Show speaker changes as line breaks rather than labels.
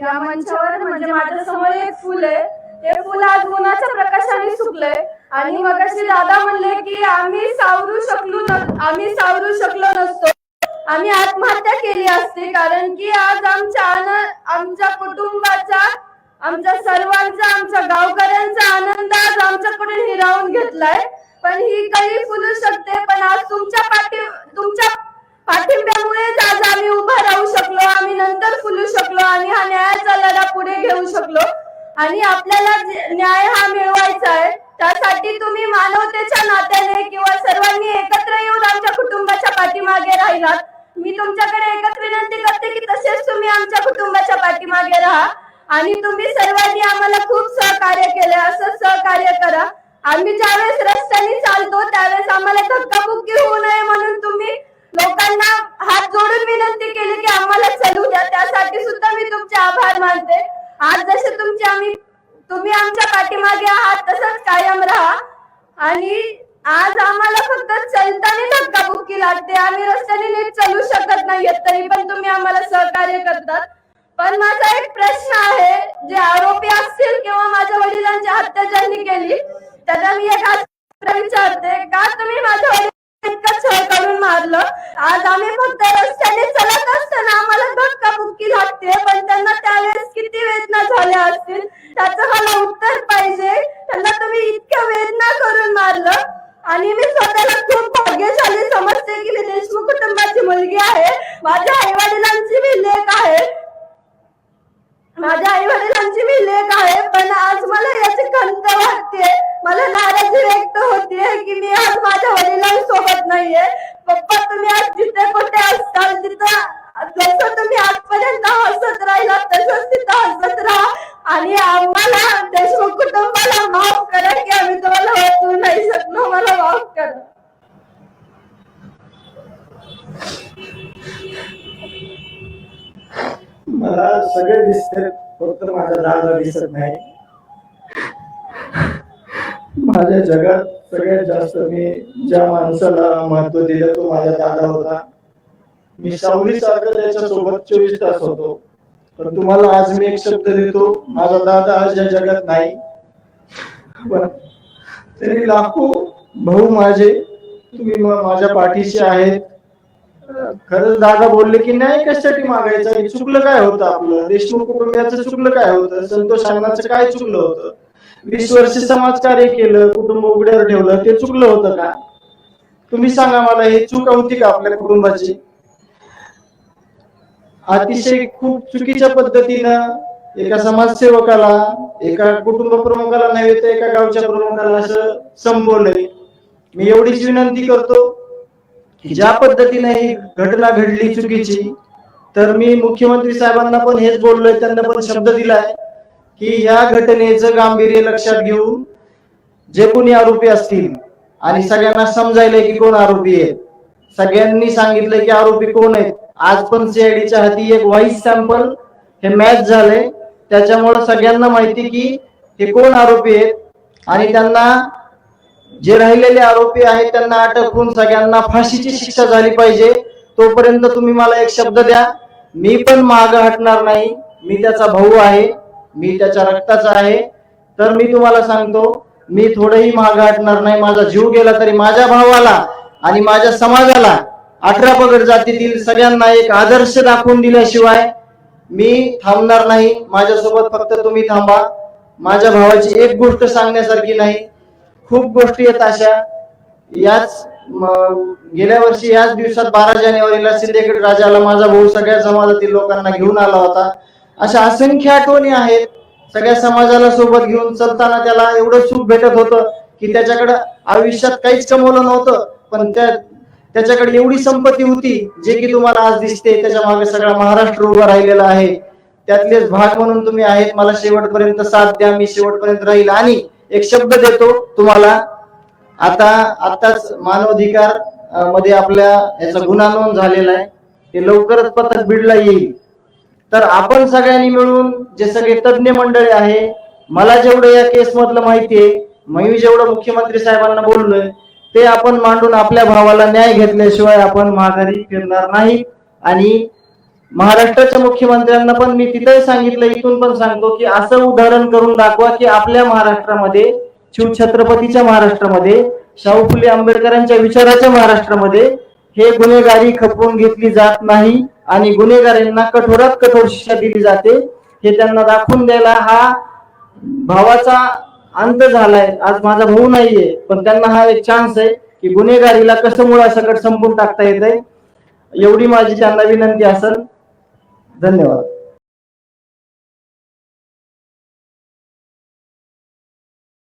या मंचावर म्हणजे माझ्यासमोर एक फुल आहे. ते फुल आज उन्हाच्या प्रकाशाने सुकलंय. आणि मग असे दादा म्हणले की आम्ही सावरू शकलो आम्ही सावरू शकलो नसतो. आम्ही आत्महत्या केली असते. कारण की आज आमच्या आनंद आमच्या कुटुंबाचा आमच्या सर्वांचा आमच्या गावकऱ्यांचा आनंद आज आमच्याकडून हिरावून घेतलाय. पण ही काही फुलू शकते? पण आज तुमच्या पाठी तुमच्या पाठिंब्यामुळेच आज आम्ही उभा राहू शकलो आम्ही नंतर फुलू शकलो आणि हा न्यायाचा लढा पुढे घेऊ शकलो. आणि आपल्याला न्याय हा मिळवायचा आहे त्यासाठी तुम्ही मानवतेच्या नात्याने किंवा सर्वांनी एकत्र येऊन आमच्या कुटुंबाच्या पाठीमागे राहिलात. मी तुमच्याकडे एकच विनंती करते की तसेच तुम्ही आमच्या कुटुंबाच्या पाठीमागे राहा. आणि तुम्ही सर्वांनी आम्हाला खूप सहकार्य केलं असं सहकार्य करा. आम्ही ज्यावेळेस रस्त्याने चालतो त्यावेळेस आम्हाला धक्काबुक्की होऊ नये म्हणून तुम्ही लोकांना हात जोडून विनंती केली की आम्हाला चलू द्या त्यासाठी सुद्धा मी तुमचे आभार मानते आज जसे तुमचे आम्ही तुम्ही आमच्या पाठीमागे आहात तसंच कायम राहा. आणि आज आम्हाला फक्त चलताना धक्काबुक्की लागते. आम्ही रस्त्याने नीट चालू शकत नाही तरी पण तुम्ही आम्हाला सहकार्य करतात. पण माझा एक प्रश्न आहे जे आरोपी असतील किंवा माझ्या वडिलांची हत्या ज्यांनी केली त्याला मी एक विचारते का तुम्ही माझ्या वडिलांना इतकं छळ करून मारलं? आज आम्ही फक्त रस्त्याने चलत असताना आम्हाला धक्काबुक्की लागते पण त्यांना त्यावेळेस किती वेदना झाल्या असतील? त्याचं मला उत्तर पाहिजे. त्यांना तुम्ही इतक्या वेदना करून मारलं. आणि मी स्वतःला खूप भाग्यशाली समजते की मी देशमुख कुटुंबाची मुलगी आहे. माझ्या आई वडिलांची मी लेख आहे. माझ्या आई वडिलांची मी लेख आहे. पण आज मला याची खंत वाटते मला नाराजी व्यक्त होतीये की मी आज माझ्या वडिलांसोबत नाहीये. पप्पा तुम्ही आज जिथे कुठे असताल तिथं जसं तुम्ही आजपर्यंत हसत राहिला तसंच तिथं हसत राहा आणि आम्हाला देशमुख कुटुंबाला माफ करा की आम्ही तुम्हाला वाचवू नाही शकलो मला
मला सगळे दिसते फक्त माझ्या दादा दिसत नाही. माझ्या जगात सगळ्यात जास्त मी ज्या माणसाला महत्त्व दिलं तो माझा दादा होता. मी सावली सारखं त्याच्या सोबत चोवीस तास होतो. पण तुम्हाला आज मी एक शब्द देतो माझा दादा आज या जगात नाही. पण तरी लाखो भाऊ माझे तुम्ही माझ्या पाठीशी आहेत. खरंच दादा बोलले की नाही कशासाठी मागायचं? चुकलं काय होतं आपलं? देशमुख कुटुंबियाचं चुकलं काय होतं? संतोष अण्णाचं काय चुकलं होतं? वीस वर्ष समाजकार्य केलं कुटुंब उघड्यावर ठेवलं ते चुकलं होतं का? तुम्ही सांगा मला हे चूक होती का आपल्या कुटुंबाची? अतिशय खूप चुकीच्या पद्धतीनं एका समाजसेवकाला एका कुटुंब प्रमुखाला नव्हे तर एका गावच्या प्रमुखाला असं संबोधलंय मी एवढीच विनंती करतो की ज्या पद्धतीने ही घटना घडली चुकीची तर मी मुख्यमंत्री साहेबांना पण हेच बोललोय त्यांना पण शब्द दिलाय की या घटनेचं गांभीर्य लक्षात घेऊन जे कोणी आरोपी असतील आणि सगळ्यांना समजायलंय की कोण आरोपी आहेत सगळ्यांनी सांगितलं की आरोपी कोण आहेत. आज पण सीआयडीच्या हाती एक व्हाईस सॅम्पल हे मॅच झाले त्याच्यामुळे सगळ्यांना माहिती की हे कोण आरोपी आहेत आणि त्यांना जे राहिलेले आरोपी आहेत त्यांना अटक होऊन सगळ्यांना फाशीची शिक्षा झाली पाहिजे. तोपर्यंत तुम्ही मला एक शब्द द्या. मी पण माग हटणार नाही. मी त्याचा भाऊ आहे. मी त्याच्या रक्ताचा आहे. तर मी तुम्हाला सांगतो मी थोडंही माग हटणार नाही. माझा जीव गेला तरी माझ्या भावाला आणि माझ्या समाजाला अठरा पगड जातीतील सगळ्यांना एक आदर्श दाखवून दिल्याशिवाय मी थांबणार नाही. माझ्यासोबत फक्त तुम्ही थांबा. माझ्या भावाची एक गोष्ट सांगण्यासारखी नाही. खूप गोष्टी आहेत अशा. याच गेल्या वर्षी याच दिवसात बारा जानेवारीला सिंदखेड राजाला माझा भाऊ सगळ्या समाजातील लोकांना घेऊन आला होता. अशा असंख्य आठवणी आहेत. सगळ्या समाजाला सोबत घेऊन चलताना त्याला एवढं सुख भेटत होतं की त्याच्याकडे आयुष्यात काहीच कमवलं नव्हतं. पण त्या त्याच्याकडे एवढी संपत्ती होती जे की तुम्हाला आज दिसते. त्याच्यामागे सगळा महाराष्ट्र उभा राहिलेला आहे. त्यातलेच भाग म्हणून तुम्ही आहेत. मला शेवटपर्यंत साथ द्या. मी शेवटपर्यंत राहील. आणि एक शब्द देतो तुम्हाला. आता आताच मानवाधिकारमध्ये आपल्या याचा गुन्हा नोंद झालेला आहे. ते लवकरच पथक बिडला येईल. तर आपण सगळ्यांनी मिळून जे सगळे तज्ज्ञ मंडळी आहे मला जेवढं या केस मधलं माहिती आहे मी जेवढं मुख्यमंत्री साहेबांना बोललोय ते आपण मांडून आपल्या भावाला न्याय घेतल्याशिवाय आपण माघारी फिरणार नाही. आणि महाराष्ट्राच्या मुख्यमंत्र्यांना पण मी तिथेही सांगितलं इथून पण सांगतो की असं उदाहरण करून दाखवा की आपल्या महाराष्ट्रामध्ये शिवछत्रपतीच्या महाराष्ट्रामध्ये शाहू फुले आंबेडकरांच्या विचाराच्या महाराष्ट्रामध्ये हे गुन्हेगारी खपवून घेतली जात नाही आणि गुन्हेगारांना कठोरात कठोर शिक्षा दिली जाते. हे त्यांना दाखवून द्यायला हा भावाचा अंत झालाय. आज माझा भाऊ नाहीये पण त्यांना हा एक चान्स आहे की गुन्हेगारीला कसं मुळासकट संपून टाकता येत एवढी माझी त्यांना विनंती असेल धन्यवाद.